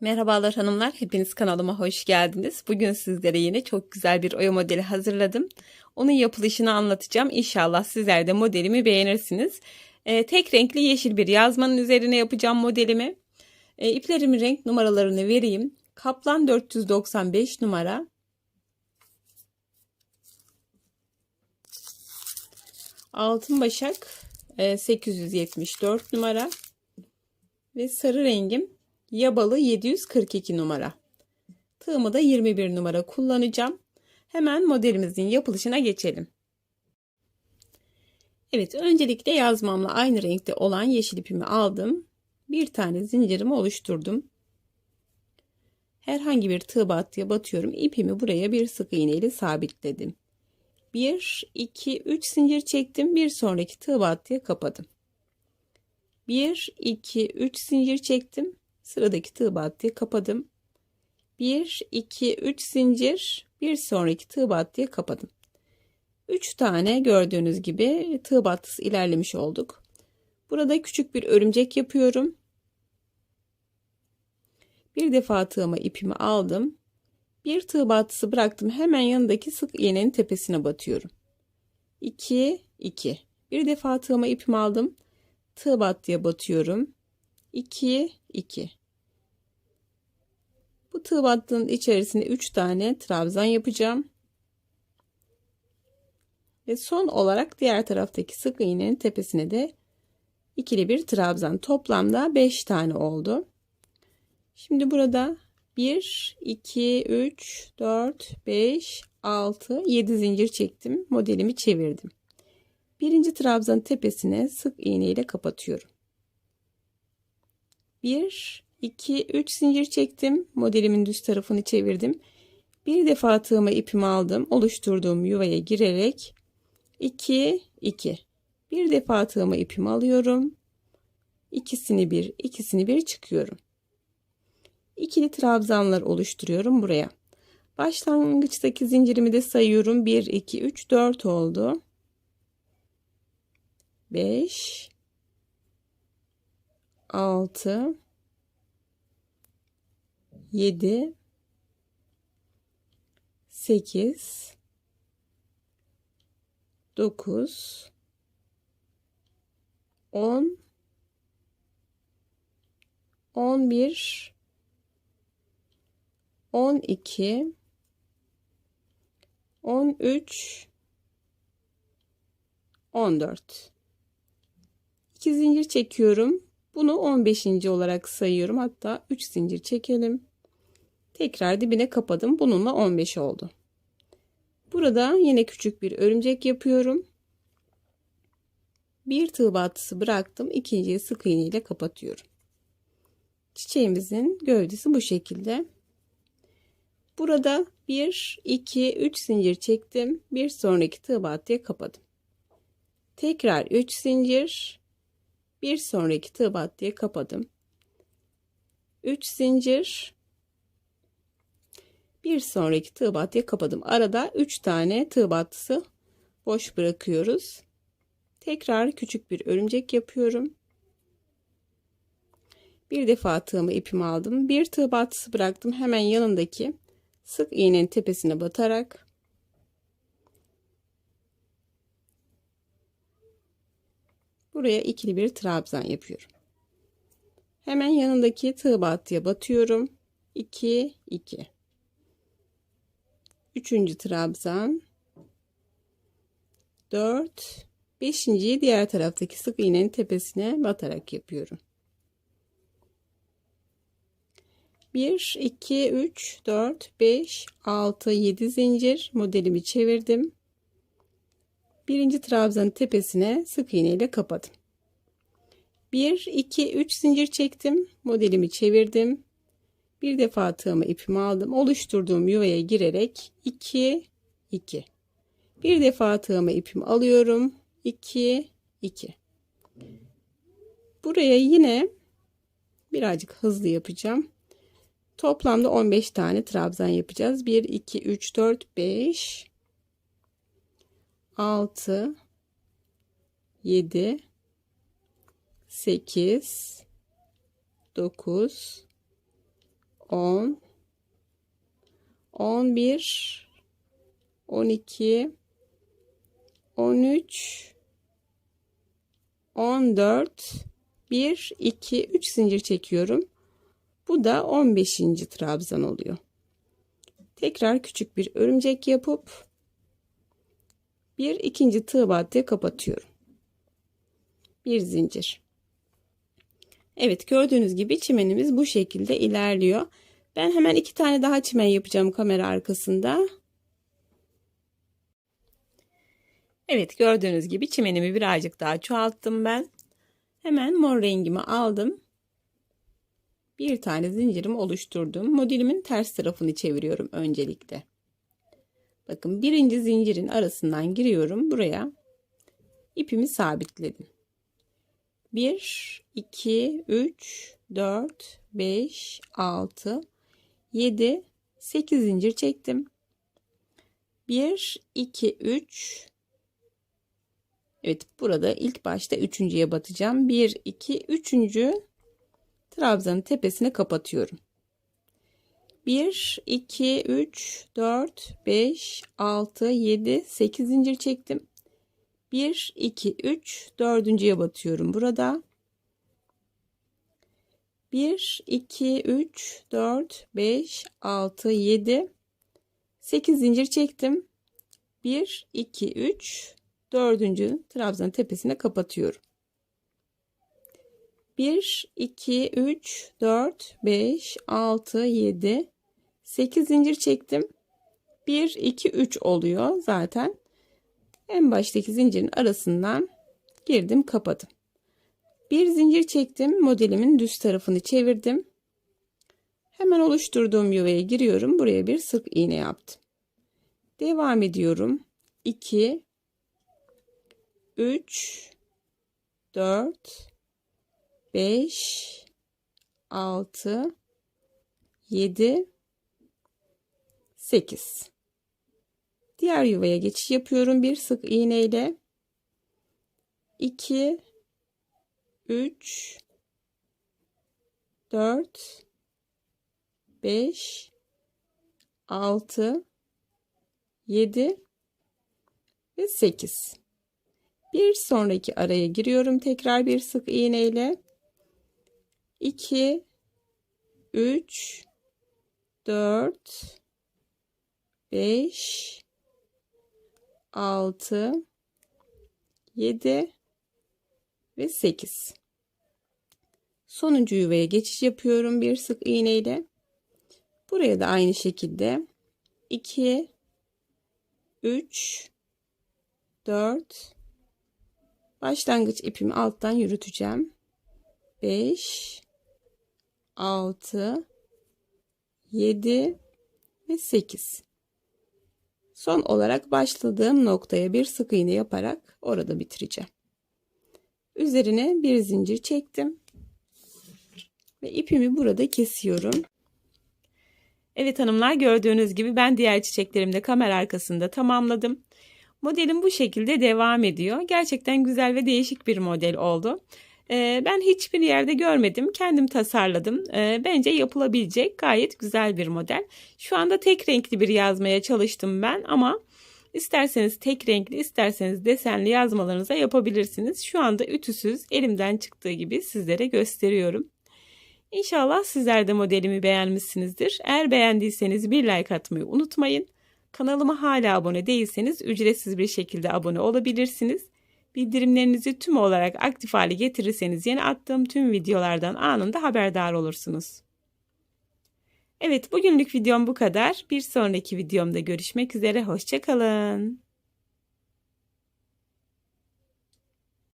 Merhabalar hanımlar, hepiniz kanalıma hoş geldiniz. Bugün sizlere yine çok güzel bir oya modeli hazırladım. Onun yapılışını anlatacağım. İnşallah sizler de modelimi beğenirsiniz. Ee, tek renkli yeşil bir yazmanın üzerine yapacağım modelimi. Ee, iplerimin renk numaralarını vereyim. Kaplan 495 numara. Altın başak 874 e, numara. Ve sarı rengim Yabalı 742 numara. Tığımı da 21 numara kullanacağım. Hemen modelimizin yapılışına geçelim. Evet öncelikle yazmamla aynı renkte olan yeşil ipimi aldım. Bir tane zincirimi oluşturdum. Herhangi bir tığ battıya batıyorum. İpimi buraya bir sık iğne ile sabitledim. 1, 2, 3 zincir çektim. Bir sonraki tığ battıya kapadım. 1, 2, 3 zincir çektim. Sıradaki tığ battıya kapadım. 1, 2, 3 zincir. Bir sonraki tığ battıya kapadım. 3 tane gördüğünüz gibi tığ battısı ilerlemiş olduk. Burada küçük bir örümcek yapıyorum. Bir defa tığıma ipimi aldım. Bir tığ battısı bıraktım. Hemen yanındaki sık iğnenin tepesine batıyorum. 2 2. Bir defa tığıma ipimi aldım. Tığ battıya batıyorum. 2 2 bu tığ battığının içerisine 3 tane trabzan yapacağım. Ve son olarak diğer taraftaki sık iğnenin tepesine de ikili bir trabzan. Toplamda 5 tane oldu. Şimdi burada 1 2 3 4 5 6 7 zincir çektim. Modelimi çevirdim. Birinci trabzan tepesine sık iğne ile kapatıyorum. 1 2 3 zincir çektim. Modelimin düz tarafını çevirdim. Bir defa tığıma ipimi aldım. Oluşturduğum yuvaya girerek. 2 2 bir defa tığıma ipimi alıyorum. İkisini bir ikisini bir çıkıyorum. İkili trabzanlar oluşturuyorum buraya. Başlangıçtaki zincirimi de sayıyorum. 1 2 3 4 oldu. 5 6 7 8 9 10 11 12 13 14 2 zincir çekiyorum. Bunu 15. olarak sayıyorum. Hatta 3 zincir çekelim. Tekrar dibine kapadım. Bununla 15 oldu. Burada yine küçük bir örümcek yapıyorum. Bir tığ battısı bıraktım. İkinciyi sık iğne ile kapatıyorum. Çiçeğimizin gövdesi bu şekilde. Burada 1, 2, 3 zincir çektim. Bir sonraki tığ battıya kapadım. Tekrar 3 zincir. Bir sonraki tığ battıya kapadım. 3 zincir bir sonraki tığ kapadım. Arada 3 tane tığ battısı boş bırakıyoruz. Tekrar küçük bir örümcek yapıyorum. Bir defa tığımı ipimi aldım. Bir tığ battısı bıraktım. Hemen yanındaki sık iğnenin tepesine batarak buraya ikili bir trabzan yapıyorum. Hemen yanındaki tığ battıya batıyorum. 2 2 üçüncü trabzan. 4 beşinciyi diğer taraftaki sık iğnenin tepesine batarak yapıyorum. 1 2 3 4 5 6 7 zincir modelimi çevirdim. Birinci trabzanın tepesine sık iğne ile kapadım. 1 2 3 zincir çektim modelimi çevirdim bir defa tığımı ipimi aldım. Oluşturduğum yuvaya girerek 2 2. Bir defa tığımı ipimi alıyorum. 2 2. Buraya yine birazcık hızlı yapacağım. Toplamda 15 tane trabzan yapacağız. 1 2 3 4 5 6 7 8 9 10 11 12 13 14 1 2 3 zincir çekiyorum. Bu da 15. trabzan oluyor. Tekrar küçük bir örümcek yapıp bir ikinci tığ battıya kapatıyorum. Bir zincir. Evet gördüğünüz gibi çimenimiz bu şekilde ilerliyor. Ben hemen iki tane daha çimen yapacağım kamera arkasında. Evet gördüğünüz gibi çimenimi birazcık daha çoğalttım ben. Hemen mor rengimi aldım. Bir tane zincirimi oluşturdum. Modelimin ters tarafını çeviriyorum öncelikle. Bakın birinci zincirin arasından giriyorum buraya. İpimi sabitledim. 1, 2, 3, 4, 5, 6, 7, 8 zincir çektim. 1, 2, 3. Evet burada ilk başta üçüncüye batacağım. 1, 2, 3. trabzanın tepesine kapatıyorum. 1, 2, 3, 4, 5, 6, 7, 8 zincir çektim. 1, 2, 3, dördüncüye batıyorum burada. 1, 2, 3, 4, 5, 6, 7, 8 zincir çektim. 1, 2, 3, dördüncü trabzanın tepesine kapatıyorum. 1, 2, 3, 4, 5, 6, 7, 8 zincir çektim. 1, 2, 3 oluyor zaten. En baştaki zincirin arasından girdim kapadım. Bir zincir çektim. Modelimin düz tarafını çevirdim. Hemen oluşturduğum yuvaya giriyorum. Buraya bir sık iğne yaptım. Devam ediyorum. 2 3 4 5 6 7 8 Diğer yuvaya geçiş yapıyorum. Bir sık iğne ile 2 3 4 5 6 7 ve 8 bir sonraki araya giriyorum tekrar bir sık iğne ile 2 3 4 5 6 7 ve 8 sonuncu yuvaya geçiş yapıyorum bir sık iğne ile buraya da aynı şekilde 2 3 4 başlangıç ipimi alttan yürüteceğim. 5 6 7 ve 8 Son olarak başladığım noktaya bir sık iğne yaparak orada bitireceğim. Üzerine bir zincir çektim. Ve ipimi burada kesiyorum. Evet hanımlar gördüğünüz gibi ben diğer çiçeklerimi de kamera arkasında tamamladım. Modelim bu şekilde devam ediyor. Gerçekten güzel ve değişik bir model oldu. Ee, ben hiçbir yerde görmedim. Kendim tasarladım. Ee, bence yapılabilecek gayet güzel bir model. Şu anda tek renkli bir yazmaya çalıştım ben ama isterseniz tek renkli isterseniz desenli yazmalarınıza yapabilirsiniz. Şu anda ütüsüz elimden çıktığı gibi sizlere gösteriyorum. İnşallah sizler de modelimi beğenmişsinizdir. Eğer beğendiyseniz bir like atmayı unutmayın. Kanalıma hala abone değilseniz ücretsiz bir şekilde abone olabilirsiniz. Bildirimlerinizi tüm olarak aktif hale getirirseniz yeni attığım tüm videolardan anında haberdar olursunuz. Evet bugünlük videom bu kadar. Bir sonraki videomda görüşmek üzere. Hoşçakalın.